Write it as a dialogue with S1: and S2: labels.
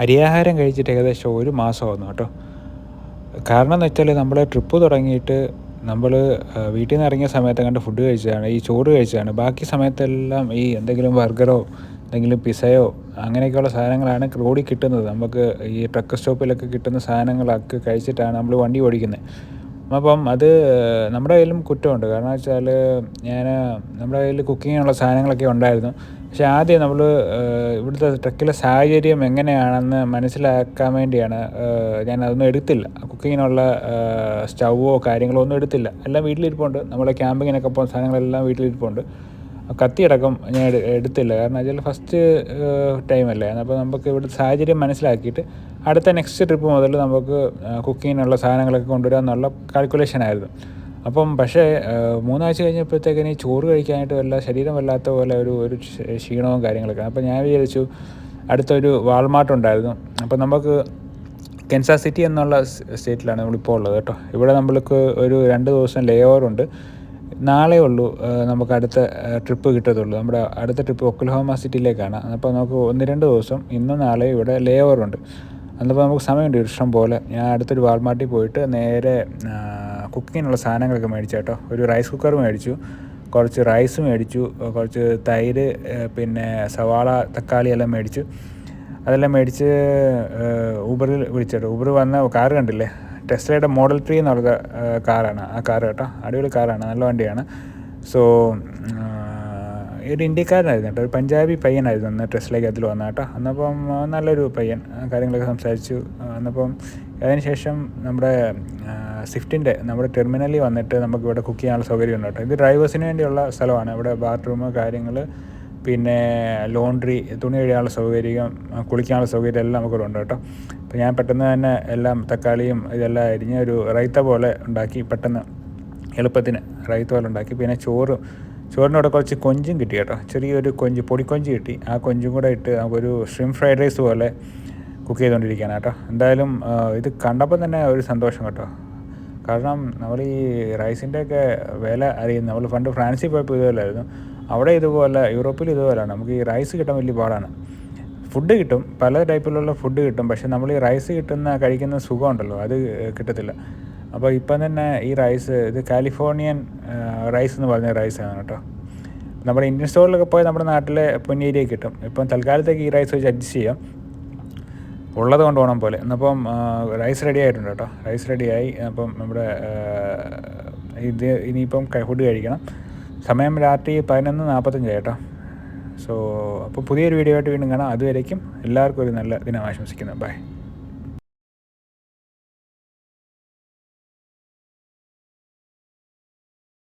S1: അരിയാഹാരം കഴിച്ചിട്ട് ഏകദേശം ഒരു മാസമാകുന്നു കേട്ടോ. കാരണം എന്ന് വെച്ചാൽ നമ്മൾ ട്രിപ്പ് തുടങ്ങിയിട്ട് നമ്മൾ വീട്ടിൽ നിന്ന് ഇറങ്ങിയ സമയത്ത് കണ്ട് ഫുഡ് കഴിച്ചതാണ് ഈ ചോറ് കഴിച്ചതാണ്. ബാക്കി സമയത്തെല്ലാം ഈ എന്തെങ്കിലും ബർഗറോ എന്തെങ്കിലും പിസയോ അങ്ങനെയൊക്കെയുള്ള സാധനങ്ങളാണ് റോഡിൽ കിട്ടുന്നത്. നമുക്ക് ഈ ട്രക്ക് സ്റ്റോപ്പിലൊക്കെ കിട്ടുന്ന സാധനങ്ങളൊക്കെ കഴിച്ചിട്ടാണ് നമ്മൾ വണ്ടി ഓടിക്കുന്നത് അപ്പം അത് നമ്മുടെ കയ്യിലും കുറ്റമുണ്ട്. കാരണം വെച്ചാൽ ഞാൻ നമ്മുടെ കയ്യിൽ കുക്കിങ്ങിനുള്ള സാധനങ്ങളൊക്കെ ഉണ്ടായിരുന്നു. പക്ഷേ ആദ്യം നമ്മൾ ഇവിടുത്തെ ട്രക്കിലെ സാഹചര്യം എങ്ങനെയാണെന്ന് മനസ്സിലാക്കാൻ വേണ്ടിയാണ് ഞാൻ അതൊന്നും എടുത്തില്ല. കുക്കിങ്ങിനുള്ള സ്റ്റൗവോ കാര്യങ്ങളോ ഒന്നും എടുത്തില്ല. എല്ലാം വീട്ടിലിരിപ്പുണ്ട്. നമ്മളെ ക്യാമ്പിങ്ങിനൊക്കെ പോകുന്ന സാധനങ്ങളെല്ലാം വീട്ടിലിരിപ്പുണ്ട്. കത്തിയടക്കം ഞാൻ എടുത്തില്ല. കാരണം അതിൽ ഫസ്റ്റ് ടൈം അല്ലേ? അപ്പോൾ നമുക്ക് ഇവിടെ സാഹചര്യം മനസ്സിലാക്കിയിട്ട് അടുത്ത നെക്സ്റ്റ് ട്രിപ്പ് മുതൽ നമുക്ക് കുക്കിങ്ങിനുള്ള സാധനങ്ങളൊക്കെ കൊണ്ടുവരാമെന്നുള്ള കാൽക്കുലേഷൻ ആയിരുന്നു. അപ്പം പക്ഷേ മൂന്നാഴ്ച കഴിഞ്ഞപ്പോഴത്തേക്കിന് ഈ ചോറ് കഴിക്കാനായിട്ട് വല്ല ശരീരം വല്ലാത്ത പോലെ ഒരു ഒരു ക്ഷീണവും കാര്യങ്ങളൊക്കെ. അപ്പോൾ ഞാൻ വിചാരിച്ചു അടുത്തൊരു വാൾമാർട്ട് ഉണ്ടായിരുന്നു. അപ്പോൾ നമുക്ക് കെൻസാ സിറ്റി എന്നുള്ള സ്റ്റേറ്റിലാണ് നമ്മളിപ്പോൾ ഉള്ളത് കേട്ടോ. ഇവിടെ നമ്മൾക്ക് ഒരു രണ്ട് ദിവസം ലേ ഓവർ ഉണ്ട്. നാളെ ഉള്ളൂ നമുക്ക് അടുത്ത ട്രിപ്പ് കിട്ടത്തുള്ളൂ. നമ്മുടെ അടുത്ത ട്രിപ്പ് ഒക്കൽഹോമ സിറ്റിയിലേക്കാണ്. അപ്പോൾ നമുക്ക് ഒന്ന് രണ്ട് ദിവസം ഇന്നും നാളെ ഇവിടെ ലേ ഓവറുണ്ട് അന്നപ്പോൾ നമുക്ക് സമയമുണ്ട് ഇഷ്ടം പോലെ. ഞാൻ അടുത്തൊരു വാൾമാർട്ടിൽ പോയിട്ട് നേരെ കുക്കിങ്ങിനുള്ള സാധനങ്ങളൊക്കെ മേടിച്ചു കേട്ടോ. ഒരു റൈസ് കുക്കർ മേടിച്ചു കുറച്ച് റൈസ് മേടിച്ചു കുറച്ച് തൈര് പിന്നെ സവാള തക്കാളി എല്ലാം മേടിച്ചു. അതെല്ലാം മേടിച്ച് ഊബറിൽ വിളിച്ചേട്ടോ ഊബർ വന്ന കാർ കണ്ടില്ലേ? ടെസ്ലയുടെ മോഡൽ ത്രീ എന്നുള്ള കാറാണ്. ആ കാർ കേട്ടോ. അടിപൊളി കാറാണ്. നല്ല വണ്ടിയാണ്. സോ ഒരു ഇന്ത്യക്കാരനായിരുന്നു കേട്ടോ. ഒരു പഞ്ചാബി പയ്യനായിരുന്നു അന്ന് ടെസ്ലയ്ക്ക് അതിൽ വന്ന കേട്ടോ. അന്നപ്പം നല്ലൊരു പയ്യൻ കാര്യങ്ങളൊക്കെ സംസാരിച്ചു. അന്നപ്പം അതിനുശേഷം നമ്മുടെ സ്വിഫ്റ്റിന്റെ നമ്മുടെ ടെർമിനലിൽ വന്നിട്ട് നമുക്ക് ഇവിടെ കുക്ക് ചെയ്യാനുള്ള സൗകര്യം ഉണ്ട് കേട്ടോ. ഇത് ഡ്രൈവേഴ്സിന് വേണ്ടിയുള്ള സ്ഥലമാണ്. ഇവിടെ ബാത്റൂം കാര്യങ്ങൾ പിന്നെ ലോണ്ട്രി തുണി കഴിയാനുള്ള സൗകര്യം കുളിക്കാനുള്ള സൗകര്യം എല്ലാം നമുക്കിവിടെ ഉണ്ട് കേട്ടോ. അപ്പോൾ ഞാൻ പെട്ടെന്ന് തന്നെ എല്ലാം തക്കാളിയും ഇതെല്ലാം അരിഞ്ഞ് ഒരു റൈത്ത പോലെ ഉണ്ടാക്കി പെട്ടെന്ന് എളുപ്പത്തിന് റൈത്ത പോലെ ഉണ്ടാക്കി. പിന്നെ ചോറ് ചോറിനോടെ കുറച്ച് കൊഞ്ചും കിട്ടി കേട്ടോ. ചെറിയൊരു കൊഞ്ച് പൊടിക്കൊഞ്ച് കിട്ടി. ആ കൊഞ്ചും കൂടെ ഇട്ട് നമുക്കൊരു ഷ്രിം ഫ്രൈഡ് റൈസ് പോലെ കുക്ക് ചെയ്തുകൊണ്ടിരിക്കുകയാണ് കേട്ടോ. എന്തായാലും ഇത് കണ്ടപ്പോൾ തന്നെ ഒരു സന്തോഷം കേട്ടോ. കാരണം നമ്മൾ ഈ റൈസിന്റെയൊക്കെ വില അറിയുന്നു നമ്മൾ പണ്ട് ഫ്രാൻസിൽ പോയപ്പോൾ ഇതുപോലായിരുന്നു അവിടെ ഇതുപോലെ യൂറോപ്പിൽ ഇതുപോലെയാണ് നമുക്ക് ഈ റൈസ് കിട്ടാൻ വലിയ പാടാണ്. ഫുഡ് കിട്ടും. പല ടൈപ്പിലുള്ള ഫുഡ് കിട്ടും. പക്ഷേ നമ്മൾ ഈ റൈസ് കിട്ടുന്ന കഴിക്കുന്ന സുഖമുണ്ടല്ലോ. അത് കിട്ടത്തില്ല. അപ്പോൾ ഇപ്പം തന്നെ ഈ റൈസ് ഇത് കാലിഫോർണിയൻ റൈസ് എന്ന് പറഞ്ഞ റൈസാണ് കേട്ടോ. നമ്മുടെ ഇന്ത്യൻ സ്റ്റോറിലൊക്കെ പോയി നമ്മുടെ നാട്ടിലെ പൊന്നിയേരിയ കിട്ടും. ഇപ്പം തൽക്കാലത്തേക്ക് ഈ റൈസ് വെച്ച് അഡ്ജസ്റ്റ് ചെയ്യാം. ഉള്ളത് കൊണ്ട് പോകണം പോലെ. എന്നപ്പം റൈസ് റെഡി ആയിട്ടുണ്ട് കേട്ടോ. റൈസ് റെഡിയായി അപ്പം നമ്മുടെ ഇത് ഇനിയിപ്പം ഫുഡ് കഴിക്കണം. സമയം രാത്രി പതിനൊന്ന് നാൽപ്പത്തഞ്ച് കേട്ടോ. സോ അപ്പോൾ പുതിയൊരു വീഡിയോ ആയിട്ട് വീണ്ടും കാണാം. അതുവരേക്കും എല്ലാവർക്കും ഒരു നല്ല ദിനം ആശംസിക്കുന്നു. ബൈ